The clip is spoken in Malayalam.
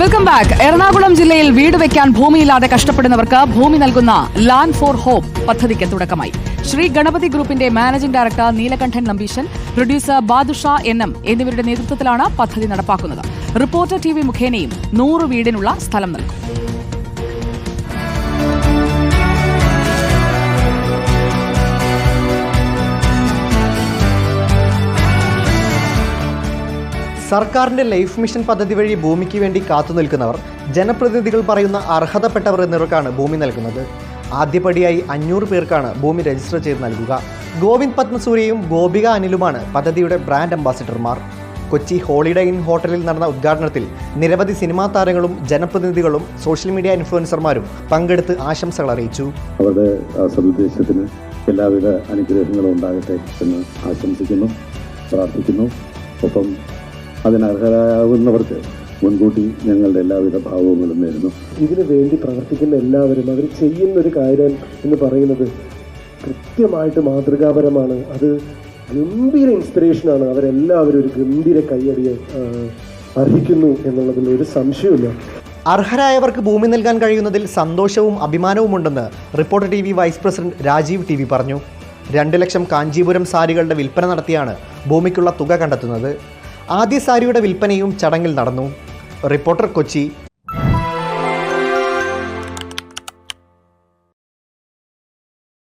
വെൽക്കം ബാക്ക് എറണാകുളം ജില്ലയിൽ വീട് വെക്കാൻ ഭൂമിയില്ലാതെ കഷ്ടപ്പെടുന്നവർക്ക് ഭൂമി നൽകുന്ന ലാൻഡ് ഫോർ ഹോപ്പ് പദ്ധതിക്ക് തുടക്കമായി. ശ്രീ ഗണപതി ഗ്രൂപ്പിന്റെ managing director Neelakantan Nambeesan producer Badusha N M എന്നിവരുടെ നേതൃത്വത്തിലാണ് പദ്ധതി നടപ്പാക്കുന്നത്. റിപ്പോർട്ടർ ടി വി മുഖേനയും നൂറ് വീടിനുള്ള സ്ഥലം നൽകും. സർക്കാരിന്റെ ലൈഫ് മിഷൻ പദ്ധതി വഴി ഭൂമിക്ക് വേണ്ടി കാത്തുനിൽക്കുന്നവർ ജനപ്രതിനിധികൾ പറയുന്ന അർഹതപ്പെട്ടവർ എന്നിവർക്കാണ് ഭൂമി നൽകുന്നത്. ആദ്യപടിയായി അഞ്ഞൂറ് പേർക്കാണ് ഭൂമി രജിസ്റ്റർ ചെയ്ത് നൽകുക. ഗോവിന്ദ് പത്മസൂര്യയും ഗോപിക അനിലുമാണ് പദ്ധതിയുടെ ബ്രാൻഡ് അംബാസിഡർമാർ. കൊച്ചി ഹോളിഡേ ഇൻ ഹോട്ടലിൽ നടന്ന ഉദ്ഘാടനത്തിൽ നിരവധി സിനിമാ താരങ്ങളും ജനപ്രതിനിധികളും സോഷ്യൽ മീഡിയ ഇൻഫ്ലുവൻസർമാരും പങ്കെടുത്ത് ആശംസകൾ അറിയിച്ചു. അവരുടെ എല്ലാവിധ അനുഗ്രഹങ്ങളും ഉണ്ടാകട്ടെ എന്ന് ആശംസിക്കുന്നു പ്രാർത്ഥിക്കുന്നു. ഒപ്പം അതിനർഹരാകുന്നവർക്ക് മുൻകൂട്ടി ഞങ്ങളുടെ എല്ലാവിധ ഭാവങ്ങളും നേരുന്നു. ഇതിനു വേണ്ടി പ്രവർത്തിക്കുന്ന എല്ലാവരും അവർ ചെയ്യുന്ന ഒരു കാര്യം എന്ന് പറയുന്നത് കൃത്യമായിട്ട് മാതൃകാപരമാണ്. അത് ഗംഭീര ഇൻസ്പിറേഷനാണ് അവരെല്ലാവരും ഒരു ഗംഭീര കയ്യടിയെ അർഹിക്കുന്നു എന്നുള്ളതിൽ ഒരു സംശയമില്ല അർഹരായവർക്ക് ഭൂമി നൽകാൻ കഴിയുന്നതിൽ സന്തോഷവും അഭിമാനവും ഉണ്ടെന്ന് reporter T V vice president Rajeev T V പറഞ്ഞു. രണ്ട് ലക്ഷം കാഞ്ചീപുരം സാരികളുടെ വിൽപ്പന നടത്തിയാണ് ഭൂമിക്കുള്ള തുക കണ്ടെത്തുന്നത്. ആദ്യ സാരിയുടെ വിൽപ്പനയും ചടങ്ങിൽ നടന്നു. റിപ്പോർട്ടർ കൊച്ചി